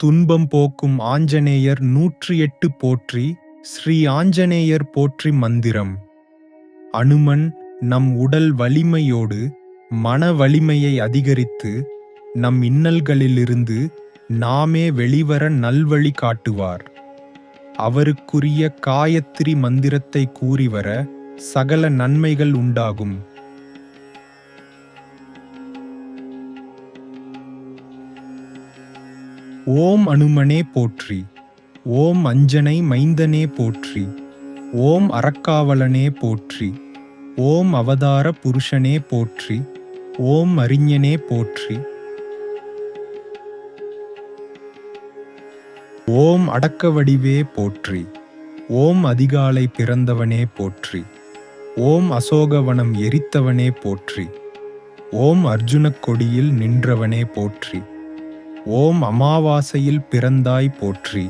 துன்பம் போக்கும் ஆஞ்சநேயர் நூற்றி எட்டு போற்றி ஸ்ரீ ஆஞ்சநேயர் போற்றி மந்திரம். அனுமன் நம் உடல் வலிமையோடு மன வலிமையை அதிகரித்து நம் இன்னல்களிலிருந்து நாமே வெளிவர நல்வழி காட்டுவார். அவருக்குரிய காயத்ரி மந்திரத்தை கூறி வர சகல நன்மைகள் உண்டாகும். ஓம் அனுமனே போற்றி. ஓம் அஞ்சனை மைந்தனே போற்றி. ஓம் அறக்காவலனே போற்றி. ஓம் அவதார புருஷனே போற்றி. ஓம் அறிஞனே போற்றி. ஓம் அடக்கவடிவே போற்றி. ஓம் அதிகாலை பிறந்தவனே போற்றி. ஓம் அசோகவனம் எரித்தவனே போற்றி. ஓம் அர்ஜுனக் கொடியில் நின்றவனே போற்றி. ஓம் அமாவாசையில் பிறந்தாய் போற்றி.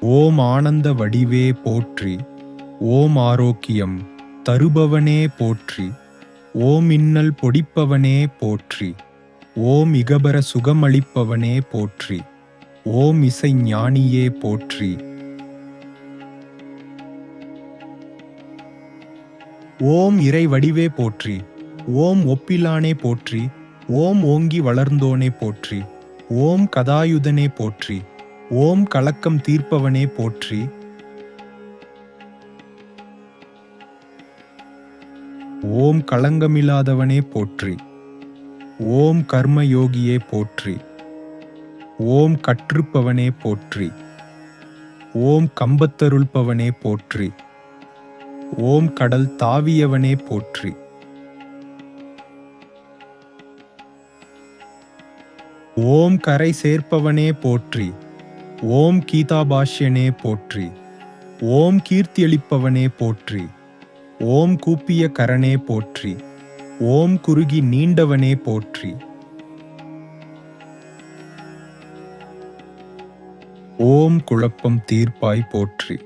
ஓம் ஆனந்த வடிவே போற்றி. ஓம் ஆரோக்கியம் தருபவனே போற்றி. ஓம் இன்னல் பொடிப்பவனே போற்றி. ஓம் இகபர சுகமளிப்பவனே போற்றி. ஓம் இசை ஞானியே போற்றி. ஓம் இறை வடிவே போற்றி. ஓம் ஒப்பிலானே போற்றி. ஓம் ஓங்கி வளர்ந்தோனே போற்றி. ஓம் கதாயுதனே போற்றி. ஓம் கலக்கம் தீர்ப்பவனே போற்றி. ஓம் களங்கமில்லாதவனே போற்றி. ஓம் கர்மயோகியே போற்றி. ஓம் கற்றுப்பவனே போற்றி. ஓம் கம்பத்தருள்பவனே போற்றி. ஓம் கடல் தாவியவனே போற்றி. ஓம் கரை சேர்ப்பவனே போற்றி ஓம் கீதாபாஷ்யனே போற்றி ஓம் கீர்த்தியளிப்பவனே போற்றி ஓம் கூப்பிய கரனே போற்றி ஓம் குறுகி நீண்டவனே போற்றி. ஓம் குழப்பம் தீர்ப்பாய் போற்றி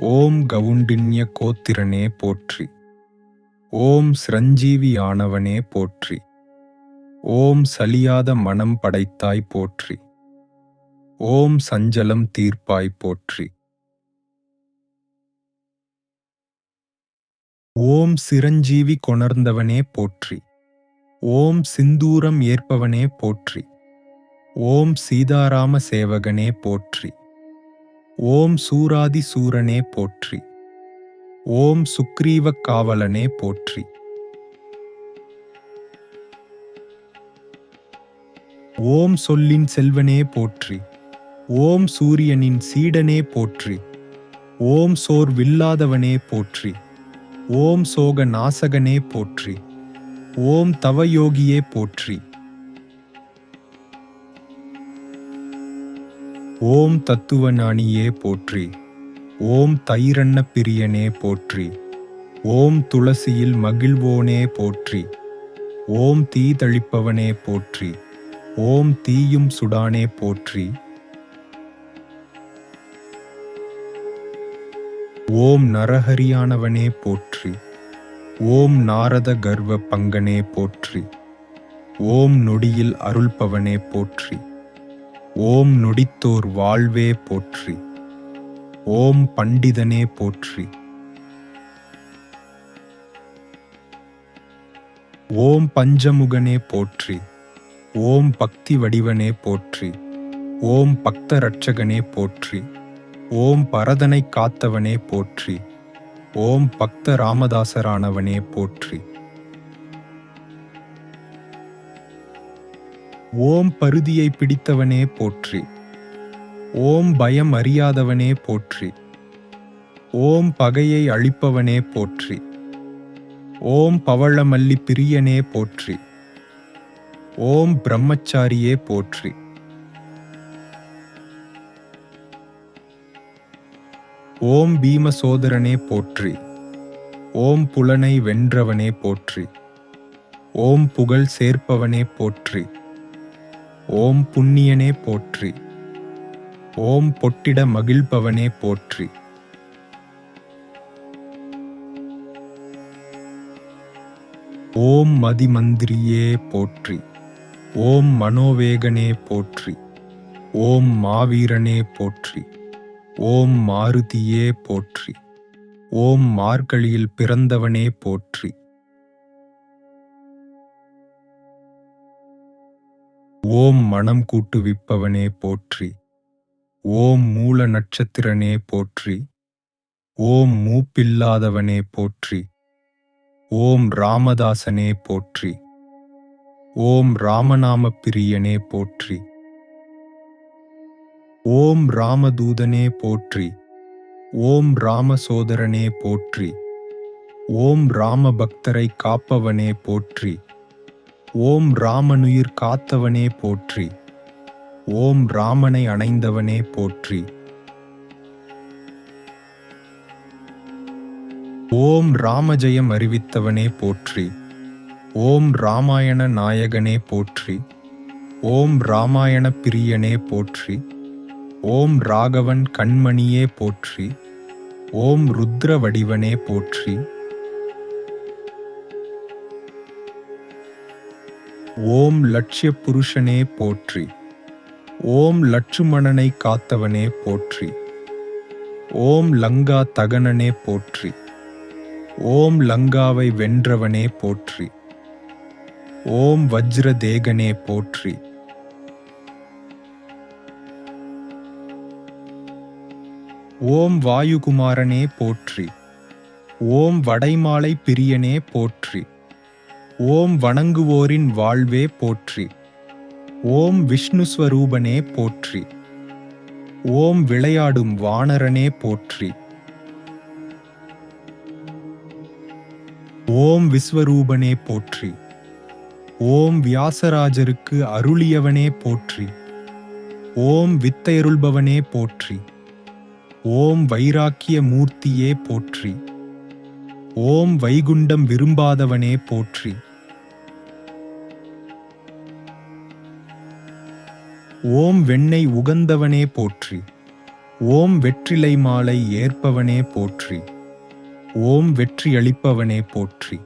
ஓம் கவுண்டின்ய கோத்திரனே போற்றி ஓம் சிரஞ்சீவியானவனே போற்றி. ஓம் சலியாத மனம் படைத்தாய் போற்றி. ஓம் சஞ்சலம் தீர்ப்பாய் போற்றி. ஓம் சிரஞ்சீவி கொணர்ந்தவனே போற்றி. ஓம் சிந்தூரம் ஏற்பவனே போற்றி. ஓம் சீதாராம சேவகனே போற்றி. ஓம் சூராதி சூரனே போற்றி. ஓம் சுக்ரீவ காவலனே போற்றி. ஓம் சொல்லின் செல்வனே போற்றி. ஓம் சூரியனின் சீடனே போற்றி. ஓம் சோர் வில்லாதவனே போற்றி. ஓம் சோக நாசகனே போற்றி. ஓம் தவயோகியே போற்றி. ஓம் தத்துவஞானியே போற்றி. ஓம் தைரண்ண பிரியனே போற்றி. ஓம் துளசியில் மகிழ்வோனே போற்றி. ஓம் தீதழிப்பவனே போற்றி. ஓம் தீயும் சுடானே போற்றி. ஓம் நரஹரியானவனே போற்றி. ஓம் நாரத கர்வ பங்கனே போற்றி. ஓம் நொடியில் அருள்பவனே போற்றி. ஓம் நொடித்தோர் வாழ்வே போற்றி. ஓம் பண்டிதனே போற்றி. ஓம் பஞ்சமுகனே போற்றி. ஓம் பக்தி வடிவனே போற்றி. ஓம் பக்த ரட்சகனே போற்றி. ஓம் பரதனை காத்தவனே போற்றி. ஓம் பக்த ராமதாசரானவனே போற்றி. ஓம் பருதியை பிடித்தவனே போற்றி. ஓம் பயம் அறியாதவனே போற்றி. ஓம் பகையை அழிப்பவனே போற்றி. ஓம் பவளமல்லி பிரியனே போற்றி. ஓம் பிரம்மச்சாரியே போற்றி. ஓம் பீமசோதரனே போற்றி. ஓம் புலனை வென்றவனே போற்றி. ஓம் புகழ் சேர்ப்பவனே போற்றி. ஓம் புண்ணியனே போற்றி. ஓம் பொட்டிட மகிழ்பவனே போற்றி. ஓம் மதிமந்திரியே போற்றி. ஓம் மனோவேகனே போற்றி. ஓம் மாவீரனே போற்றி. ஓம் மாருதியே போற்றி. ஓம் மார்கழியில் பிறந்தவனே போற்றி. ஓம் மனம் கூட்டுவிப்பவனே போற்றி. ஓம் மூல நட்சத்திரனே போற்றி. ஓம் மூப்பில்லாதவனே போற்றி. ஓம் ராமதாசனே போற்றி. ஓம் ராமநாம பிரியனே போற்றி. ஓம் ராமதூதனே போற்றி. ஓம் ராமசோதரனே போற்றி. ஓம் ராம பக்தரை காப்பவனே போற்றி. ஓம் ராமனுயிர் காத்தவனே போற்றி. ஓம் ராமனை அணைந்தவனே போற்றி. ஓம் ராமஜெயம் அறிவித்தவனே போற்றி. ஓம் ராமாயண நாயகனே போற்றி. ஓம் ராமாயண பிரியனே போற்றி. ஓம் ராகவன் கண்மணியே போற்றி. ஓம் ருத்ர வடிவனே போற்றி. ஓம் லட்சிய புருஷனே போற்றி. ஓம் லட்சுமணனை காத்தவனே போற்றி. ஓம் லங்கா தகனனே போற்றி. ஓம் லங்காவை வென்றவனே போற்றி. ஓம் வஜ்ர தேகனே போற்றி. ஓம் வாயுகுமாரனே போற்றி. ஓம் வடைமாலை பிரியனே போற்றி. ஓம் வணங்குவோரின் வாழ்வே போற்றி. ஓம் விஷ்ணு ஸ்வரூபனே போற்றி. ஓம் விளையாடும் வானரனே போற்றி. ஓம் விஸ்வரூபனே போற்றி. ஓம் வியாசராஜருக்கு அருளியவனே போற்றி. ஓம் வித்தையருள்பவனே போற்றி. ஓம் வைராக்கிய மூர்த்தியே போற்றி. ஓம் வைகுண்டம் விரும்பாதவனே போற்றி. ஓம் வெண்ணெய் உகந்தவனே போற்றி. ஓம் வெற்றிலை மாலை ஏற்பவனே போற்றி. ஓம் வெற்றியளிப்பவனே போற்றி.